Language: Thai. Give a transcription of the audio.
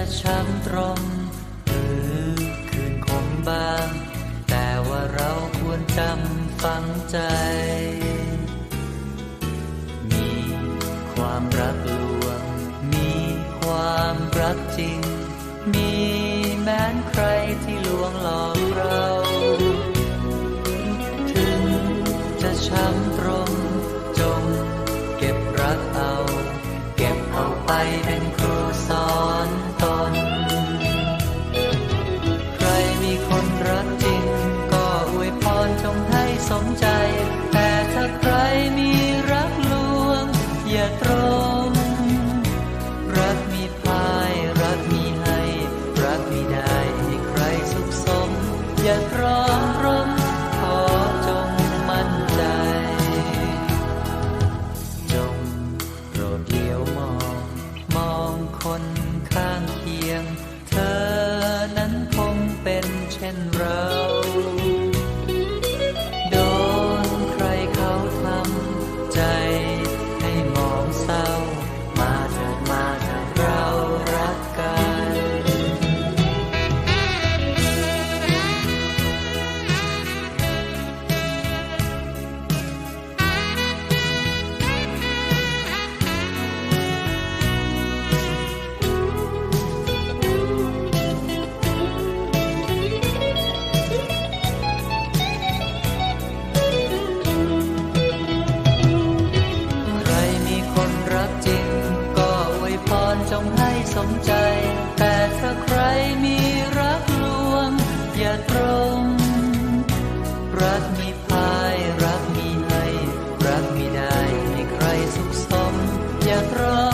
จะช้ำตรงหรือคืนคมบาง แต่ว่าเราควรจำฝังใจ มีความรักลวง มีความรักจริง มีแม้นใครที่ลวงหลอกเรา ถึงจะช้ำตรงจงเก็บรักเอา เก็บเอาไปเป็นครูสอนตน มใจ แต่ถ้าใครมีรักลวง อย่าตรง รักมีพาย รักมีให้ รักมีได้ให้ใครสุขสม อย่าตรอมรมขอจงมั่นใจ จงโปรดเลี้ยวมอง มองคนข้างเคียง เธอนั้นคงเป็นเช่นเรา รักมีพายรักมีให้ รักมีได้ให้ใครสุขสมอย่าตรอ